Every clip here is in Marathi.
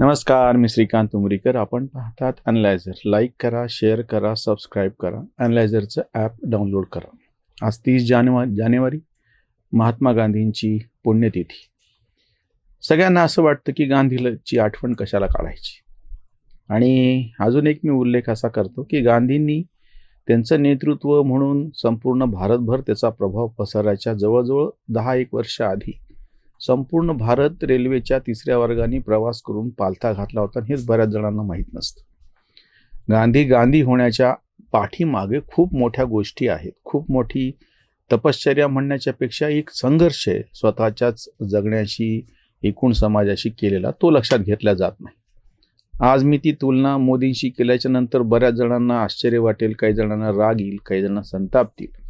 नमस्कार मी श्रीकांत उमरीकर. आपण पाहतात अनलायझर लाईक करा शेअर करा सबस्क्राईब करा. अनलायझरचं ॲप डाउनलोड करा. आज तीस जानेवा जानेवारी महात्मा गांधींची पुण्यतिथी. सगळ्यांना असं वाटतं की गांधीची आठवण कशाला काढायची? आणि अजून एक मी उल्लेख असा करतो की गांधींनी त्यांचं नेतृत्व म्हणून संपूर्ण भारतभर त्याचा प्रभाव पसरायच्या जवळजवळ दहा एक वर्ष आधी संपूर्ण भारत रेल्वेच्या तिसऱ्या वर्गाने प्रवास करून पालथा घातला होता हेच बऱ्याच जणांना माहीत नसतं. गांधी गांधी होण्याच्या पाठीमागे खूप मोठ्या गोष्टी आहेत. खूप मोठी तपश्चर्या म्हणण्याच्यापेक्षा एक संघर्ष आहे. स्वतःच्याच जगण्याशी एकूण समाजाशी केलेला तो लक्षात घेतला जात नाही. आज मी ती तुलना मोदींशी केल्याच्यानंतर बऱ्याच जणांना आश्चर्य वाटेल काही जणांना राग येईल काही जणांना संतापतील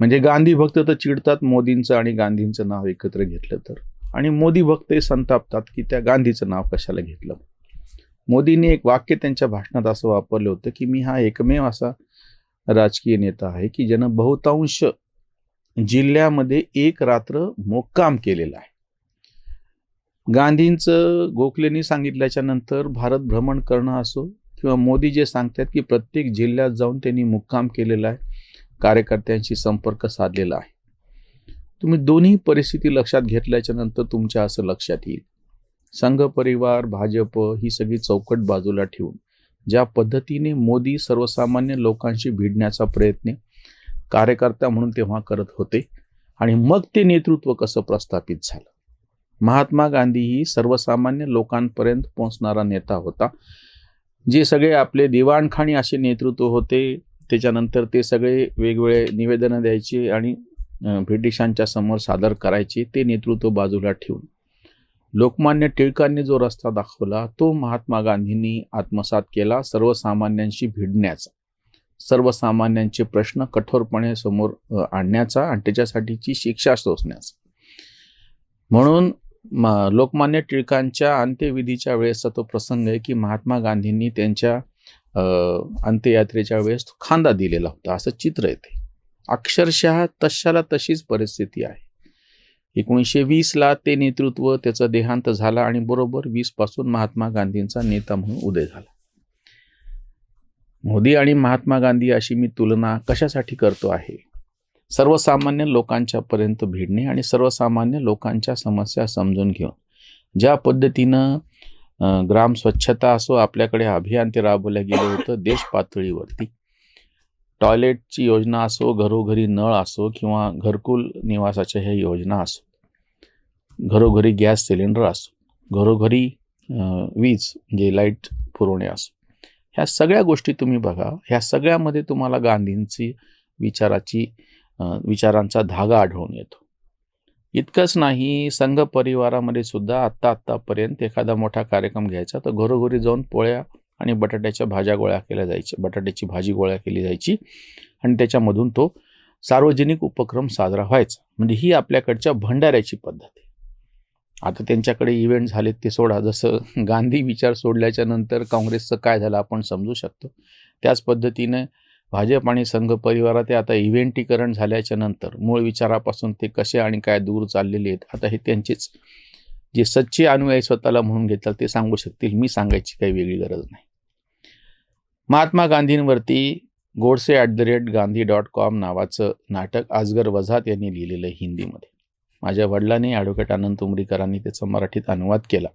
म्हणजे गांधी भक्त तर चिडतात मोदींचं आणि गांधींचं नाव एकत्र घेतलं तर. आणि मोदी भक्त हे संतापतात की त्या गांधीचं नाव कशाला घेतलं? मोदींनी एक वाक्य त्यांच्या भाषणात असं वापरलं होतं की मी हा एकमेव असा राजकीय नेता आहे की ज्यानं बहुतांश जिल्ह्यामध्ये एक रात्र मोक्काम केलेला आहे. गांधींचं गोखलेनी सांगितल्याच्या नंतर भारत भ्रमण करणं असो किंवा मोदी जे सांगतात की प्रत्येक जिल्ह्यात जाऊन त्यांनी मुक्काम केलेला आहे कार्यकर्त्यांशी संपर्क साधलेला आहे. तुम्ही दोन्ही परिस्थिती लक्षात घेतल्याच्या नंतर तुमच्या असं लक्षात येईल. संघ परिवार भाजप ही सगळी चौकट बाजूला ठेवून ज्या पद्धतीने मोदी सर्वसामान्य लोकांशी भिडण्याचा प्रयत्न कार्यकर्ता म्हणून तेव्हा करत होते आणि मग ते नेतृत्व कसं प्रस्थापित झालं. महात्मा गांधी ही सर्वसामान्य लोकांपर्यंत पोहोचणारा नेता होता. जे सगळे आपले दिवाणखाणी असे नेतृत्व होते त्याच्यानंतर ते सगळे वेगवेगळे निवेदनं द्यायचे आणि ब्रिटिशांच्या समोर सादर करायचे ते नेतृत्व बाजूला ठेवून. लोकमान्य टिळकांनी जो रस्ता दाखवला तो महात्मा गांधींनी आत्मसात केला सर्वसामान्यांशी भिडण्याचा. सर्वसामान्यांचे प्रश्न कठोरपणे समोर आणण्याचा आणि त्याच्यासाठीची शिक्षा सोसण्याचा. म्हणून लोकमान्य टिळकांच्या अंत्यविधीच्या वेळेसचा तो प्रसंग आहे की महात्मा गांधींनी त्यांच्या अंत्ययात्रेच्या वेळेस खांदा दिलेला होता. असं चित्र येते अक्षरशः तशाला तशीच परिस्थिती आहे. एकोणीसशे वीसला ते नेतृत्व त्याचा देहांत झाला आणि बरोबर वीसपासून महात्मा गांधींचा नेता म्हणून उदय झाला. मोदी आणि महात्मा गांधी अशी मी तुलना कशासाठी करतो आहे? सर्वसामान्य लोकांच्या पर्यंत भिडणे आणि सर्वसामान्य लोकांच्या समस्या समजून घेऊन. ज्या पद्धतीनं ग्राम स्वच्छता असो आपल्याकडे अभियान ते राबवलं गेलं होतं देश पातळीवरती. टॉयलेटची योजना असो घरोघरी नळ असो किंवा घरकुल निवासाच्या ह्या योजना असो. घरोघरी गॅस सिलेंडर असो घरोघरी वीज म्हणजे लाइट पुरवणे असो. ह्या सगळ्या गोष्टी तुम्ही बघा ह्या सगळ्यामध्ये तुम्हाला गांधींची विचाराची विचारांचा धागा आढळून येतो. इतकंच नाही संघ परिवारामध्ये सुद्धा आत्ता आत्तापर्यंत एखादा मोठा कार्यक्रम घ्यायचा तर घरोघरी जाऊन पोळ्या आणि बटाट्याच्या भाज्या गोळ्या केल्या जायच्या बटाट्याची भाजी गोळ्या केली जायची आणि त्याच्यामधून तो सार्वजनिक उपक्रम साजरा व्हायचा. म्हणजे ही आपल्याकडच्या भंडाऱ्याची पद्धत आहे. आता त्यांच्याकडे इव्हेंट झालेत ते सोडा. जसं गांधी विचार सोडल्याच्या नंतर काँग्रेसचं काय झालं आपण समजू शकतो. त्याच पद्धतीनं भाजप आणि संघ परिवारात आता इव्हेंटीकरण झाल्याच्यानंतर मूळ विचारापासून ते कसे आणि काय दूर चाललेले आहेत आता हे त्यांचेच जे सच्चे अनुयायी स्वतःला म्हणून घेतात ते सांगू शकतील. मी सांगायची काही वेगळी गरज नाही. Mahatma गांधींवरती Godse at the rate Gandhi dot com नावाचं नाटक आजगर वझात यांनी लिहिलेलं आहे हिंदीमध्ये. माझ्या वडिलांनी ॲडव्होकेट अनंत उमरीकरांनी त्याचा मराठीत अनुवाद केला.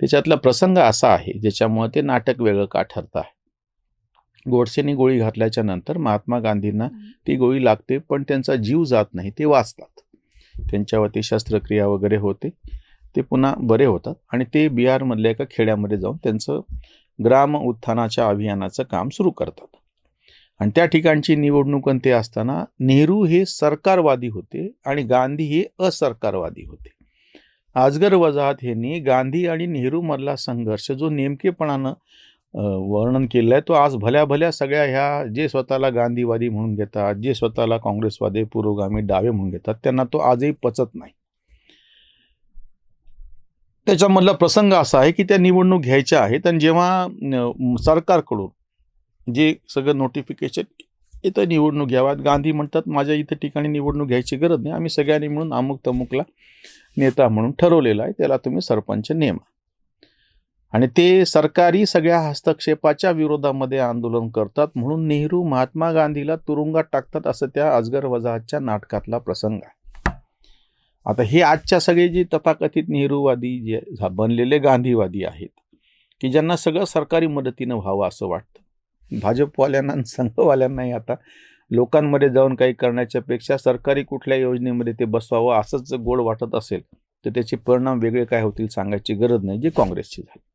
त्याच्यातला प्रसंग असा आहे ज्याच्यामुळे ते नाटक वेगळं का ठरतं आहे? गोडसेने गोळी घातल्याच्या नंतर महात्मा गांधींना ती गोळी लागते पण त्यांचा जीव जात नाही ते वाचतात. त्यांच्यावरती शस्त्रक्रिया वगैरे होते ते पुन्हा बरे होतात आणि ते बिहारमधल्या एका खेड्यामध्ये जाऊन त्यांचं ग्राम उत्थानाच्या अभियानाचं काम सुरू करतात. आणि त्या ठिकाणची निवडणूक ते असताना नेहरू हे सरकारवादी होते आणि गांधी हे असरकारवादी होते. आजगर वजाहत यांनी गांधी आणि नेहरूमधला संघर्ष जो नेमकेपणानं वर्णन केलं आहे तो आज भल्या भल्या सगळ्या ह्या जे स्वतःला गांधीवादी म्हणून घेतात जे स्वतःला काँग्रेसवादी पुरोगामी डावे म्हणून घेतात त्यांना तो आजही पचत नाही. त्याच्यामधला प्रसंग असा आहे की त्या निवडणूक घ्यायच्या आहेत आणि जेव्हा सरकारकडून जे सगळं नोटिफिकेशन इथं निवडणूक घ्याव्यात गांधी म्हणतात माझ्या इथं ठिकाणी निवडणूक घ्यायची गरज नाही. आम्ही सगळ्यांनी म्हणून अमुक तमुकला नेता म्हणून ठरवलेला आहे. त्याला तुम्ही सरपंच नेमा. आणि ते सरकारी सगळ्या हस्तक्षेपाच्या विरोधामध्ये आंदोलन करतात. म्हणून नेहरू महात्मा गांधीला तुरुंगात टाकतात असं त्या अजगर वजाहतच्या नाटकातला प्रसंग आहे. आता हे आजच्या सगळे जे तथाकथित नेहरूवादी जे झा- बनलेले गांधीवादी आहेत की ज्यांना सगळं सरकारी मदतीनं व्हावं असं वाटतं. भाजपवाल्यांना आणि संघवाल्यांनाही आता लोकांमध्ये जाऊन काही करण्याच्या पेक्षा सरकारी कुठल्या योजनेमध्ये ते बसवावं असंच जर गोड वाटत असेल तर त्याचे परिणाम वेगळे काय होतील सांगायची गरज नाही जे काँग्रेसची झाली.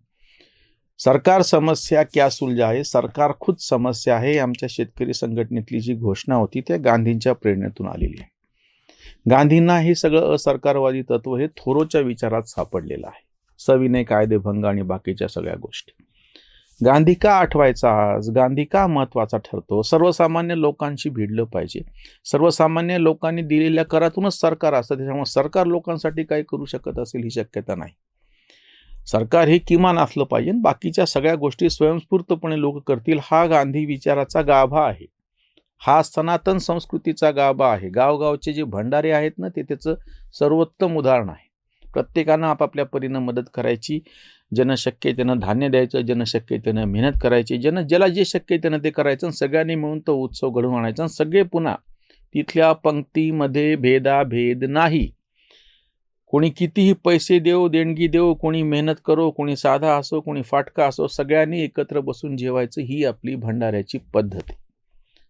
सरकार समस्या क्या सुलझा आहे सरकार खुद समस्या आहे आमच्या शेतकरी संघटनेतली जी घोषणा होती त्या गांधींच्या प्रेरणेतून आलेली आहे. गांधींना हे सगळं असरकारवादी तत्व हे थोरोच्या विचारात सापडलेलं आहे. सविनय कायदेभंग आणि बाकीच्या सगळ्या गोष्टी. गांधी का आठवायचा आज? गांधी का महत्त्वाचा ठरतो? सर्वसामान्य लोकांशी भिडलं पाहिजे. सर्वसामान्य लोकांनी दिलेल्या करातूनच सरकार असतं. त्याच्यामुळे सरकार लोकांसाठी काय करू शकत असेल ही शक्यता नाही. सरकार हे किमान असलं पाहिजे बाकीच्या सगळ्या गोष्टी स्वयंस्फूर्तपणे लोक करतील हा गांधी विचाराचा गाभा आहे. हा सनातन संस्कृतीचा गाभा आहे. गावगावचे जे भंडारे आहेत ना ते त्याचं सर्वोत्तम उदाहरण आहे. प्रत्येकानं आपापल्या परीनं मदत करायची ज्यानं शक्य आहे त्यानं धान्य द्यायचं ज्यानं शक्य आहे त्यानं मेहनत करायची ज्यानं ज्याला जे शक्य आहे त्यानं ते करायचं आणि सगळ्यांनी मिळून तो उत्सव घडवून आणायचा आणि सगळे पुन्हा तिथल्या पंक्तीमध्ये भेदाभेद नाही. कोणी कितीही पैसे देऊ देणगी देऊ कोणी मेहनत करो कोणी साधा असो कोणी फाटका असो सगळ्यांनी एकत्र बसून जेवायचं ही आपली भंडाऱ्याची पद्धत आहे.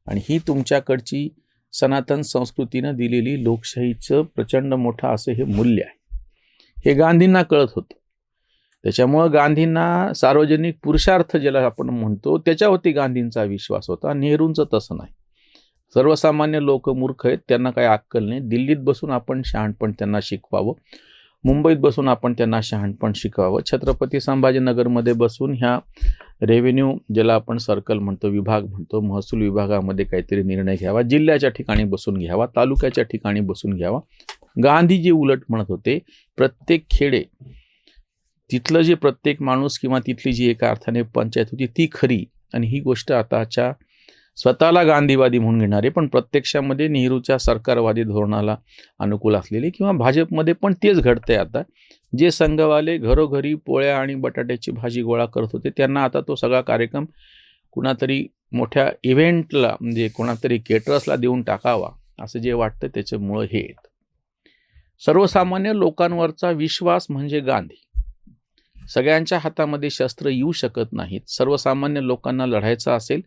आणि ही तुमच्याकडची सनातन संस्कृतीनं दिलेली लोकशाहीचं प्रचंड मोठं असं हे मूल्य आहे. हे गांधींना कळत होतं. त्याच्यामुळं गांधींना सार्वजनिक पुरुषार्थ ज्याला आपण म्हणतो त्याच्यावरती गांधींचा विश्वास होता. नेहरूंचं तसं नाही. सर्वसामान्य लोक मूर्ख आहेत त्यांना काही अक्कल नाही. दिल्लीत बसून आपण शहाणपण त्यांना शिकवावं. मुंबईत बसून आपण त्यांना शहाणपण शिकवावं. छत्रपती संभाजीनगरमध्ये बसून ह्या रेव्हेन्यू ज्याला आपण सर्कल म्हणतो विभाग म्हणतो महसूल विभागामध्ये काहीतरी निर्णय घ्यावा. जिल्ह्याच्या ठिकाणी बसून घ्यावा तालुक्याच्या ठिकाणी बसून घ्यावा. गांधीजी उलट म्हणत होते प्रत्येक खेडे तिथलं जे प्रत्येक माणूस किंवा तिथली जी एका अर्थाने पंचायत होती ती खरी. आणि ही गोष्ट आताच्या स्वतःला गांधीवादी म्हणून घेणारे पण प्रत्यक्षामध्ये नेहरूच्या सरकारवादी धोरणाला अनुकूल असलेले किंवा भाजपमध्ये पण तेच घडतंय आता. जे संघवाले घरोघरी पोळ्या आणि बटाट्याची भाजी गोळा करत होते त्यांना आता तो सगळा कार्यक्रम कुणातरी मोठ्या इव्हेंटला म्हणजे कोणातरी केटरसला देऊन टाकावा असं जे वाटतं त्याच्यामुळं हे. येतं सर्वसामान्य लोकांवरचा विश्वास म्हणजे गांधी. सगळ्यांच्या हातामध्ये शस्त्र येऊ शकत नाहीत. सर्वसामान्य लोकांना लढायचं असेल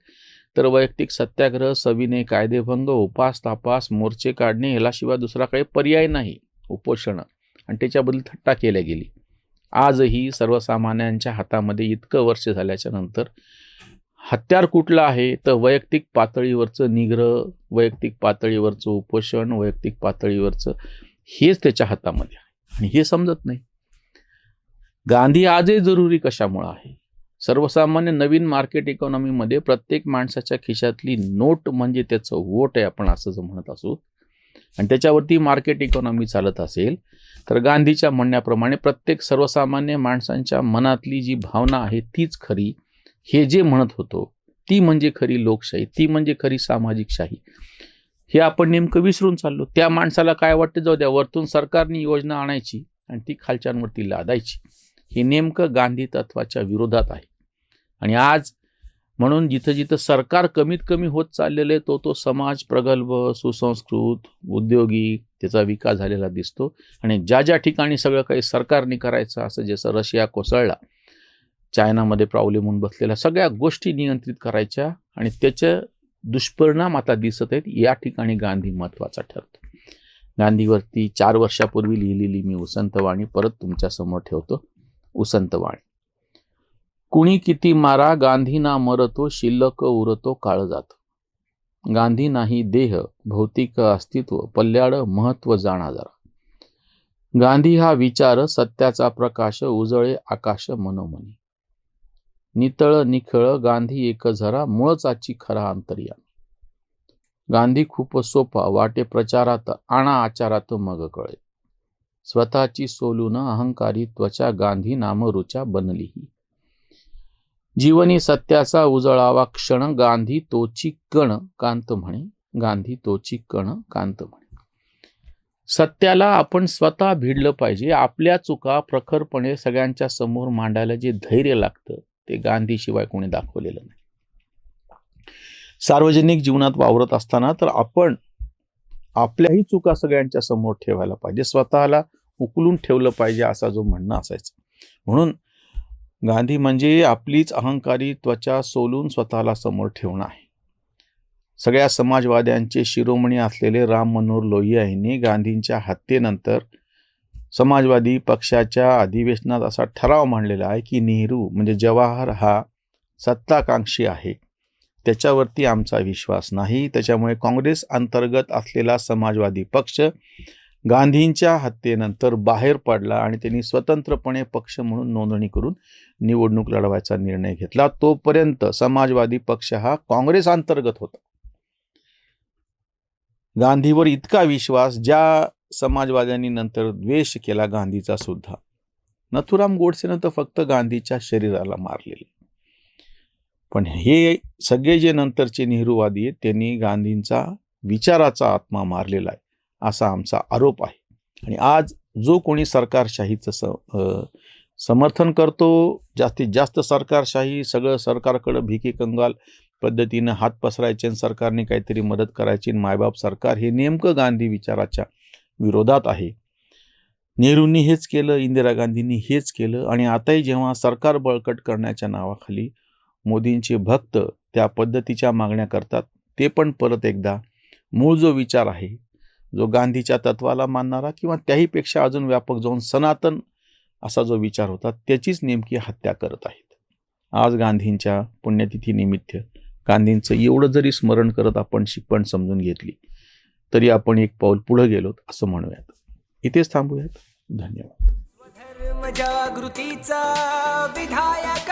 तर वैयक्तिक सत्याग्रह सविनय कायदेभंग उपास तापास मोर्चे काढणे याशिवाय दुसरा काही पर्याय नाही. उपोषणं. आणि त्याच्याबद्दल थट्टा केल्या गेली. आजही सर्वसामान्यांच्या हातामध्ये इतकं वर्ष झाल्याच्यानंतर हत्यार कुठलं आहे? तर वैयक्तिक पातळीवरचं निग्रह वैयक्तिक पातळीवरचं उपोषण वैयक्तिक पातळीवरचं हेच त्याच्या हातामध्ये आहे. आणि हे समजत नाही. गांधी आजही जरुरी कशामुळं आहे? सर्वसामान्य नवीन मार्केट इकॉनॉमीमध्ये प्रत्येक माणसाच्या खिशातली नोट म्हणजे त्याचं वोट आहे आपण असं जर म्हणत असू. आणि त्याच्यावरती मार्केट इकॉनॉमी चालत असेल तर गांधीच्या म्हणण्याप्रमाणे प्रत्येक सर्वसामान्य माणसांच्या मनातली जी भावना आहे तीच खरी. हे जे म्हणत होतो ती म्हणजे खरी लोकशाही ती म्हणजे खरी सामाजिकशाही हे आपण नेमकं विसरून चाललो. त्या माणसाला काय वाटतं? जाऊ द्या वरतून सरकारने योजना आणायची आणि ती खालच्यांवरती लादायची. हे नेमकं गांधी तत्वाच्या विरोधात आहे. आणि आज म्हणून जिथं जिथं सरकार कमीत कमी होत चाललेलं आहे तो तो समाज प्रगल्भ सुसंस्कृत उद्योगी त्याचा विकास झालेला दिसतो. आणि ज्या ज्या ठिकाणी सगळं काही सरकारने करायचं असं जसं रशिया कोसळला चायनामध्ये प्रॉब्लेम होऊन बसलेल्या सगळ्या गोष्टी नियंत्रित करायच्या आणि त्याचे दुष्परिणाम आता दिसत आहेत या ठिकाणी गांधी महत्त्वाचा ठरतो. गांधीवरती चार वर्षापूर्वी लिहिलेली मी उसंतवाणी परत तुमच्यासमोर ठेवतो. उसंतवाणी कुणी किती मारा गांधी ना मरतो शिल्लक उरतो काळ जात. गांधी नाही देह भौतिक अस्तित्व पल्ल्याड महत्त्व जाणा जरा. गांधी हा विचार सत्याचा प्रकाश उजळे आकाश मनोमनी. नितळ निखळ गांधी एक झरा मुळचाची खरा अंतर्या गांधी खूप सोपा वाटे प्रचारात आणा आचारात मग कळे. स्वतःची सोलून अहंकारी त्वचा गांधी नाम रुचा बनलीही. जीवनी सत्याचा उजळावा क्षण गांधी तोची कण कांत म्हणे. गांधी तोची कण कांत म्हणे. सत्याला आपण स्वतः भिडलं पाहिजे. आपल्या चुका प्रखरपणे सगळ्यांच्या समोर मांडायला जे धैर्य लागतं ते गांधीशिवाय कोणी दाखवलेलं नाही. सार्वजनिक जीवनात वावरत असताना तर आपण आपल्याही चुका सगळ्यांच्या समोर ठेवायला पाहिजे. स्वतःला उकलून ठेवलं पाहिजे असा जो म्हणणं असायचं. म्हणून गांधी म्हणजे आपलीच अहंकारी त्वचा सोलून स्वतःला समोर ठेवणं आहे. सगळ्या समाजवाद्यांचे शिरोमणी असलेले राम मनोहर लोहिया यांनी गांधींच्या हत्येनंतर समाजवादी पक्षाच्या अधिवेशनात असा ठराव मांडलेला आहे की नेहरू म्हणजे जवाहर हा सत्ताकांक्षी आहे. त्याच्यावरती आमचा विश्वास नाही. त्याच्यामुळे काँग्रेस अंतर्गत असलेला समाजवादी पक्ष गांधींच्या हत्येनंतर बाहेर पडला आणि त्यांनी स्वतंत्रपणे पक्ष म्हणून नोंदणी करून निवडणूक लढवायचा निर्णय घेतला. तोपर्यंत समाजवादी पक्ष हा काँग्रेस अंतर्गत होता. गांधीवर इतका विश्वास ज्या समाजवाद्यांनी नंतर द्वेष केला गांधीचा सुद्धा. नथुराम गोडसेनं तर फक्त गांधीच्या शरीराला मारलेले. पण हे सगळे जे नंतरचे नेहरूवादी आहेत त्यांनी गांधींचा विचाराचा आत्मा मारलेला आहे. असा आमचा आरोप आहे. आणि आज जो कोणी सरकारशाहीचं स समर्थन करतो जास्तीत जास्त सरकारशाही सगळं सरकारकडं भिके कंगाल पद्धतीनं हात पसरायचे आणि सरकारने काहीतरी मदत करायची आणि मायबाप सरकार हे नेमकं गांधी विचाराच्या विरोधात आहे. नेहरूंनी हेच केलं इंदिरा गांधींनी हेच केलं आणि आताही जेव्हा सरकार बळकट करण्याच्या नावाखाली मोदींचे भक्त त्या पद्धतीच्या मागण्या करतात ते पण परत एकदा मूळ जो विचार आहे जो गांधीच्या तत्वाला मानणारा किंवा त्याहीपेक्षा अजून व्यापक जाऊन सनातन असा जो विचार होता त्याचीच नेमकी हत्या करत आहेत. आज गांधींच्या पुण्यतिथीनिमित्त गांधींचं एवढं जरी स्मरण करत आपण शिकवण समजून घेतली तरी आपण एक पाऊल पुढे गेलोत असं म्हणूयात. इथेच थांबूयात. धन्यवाद. धर्म जागृतीचा विधायक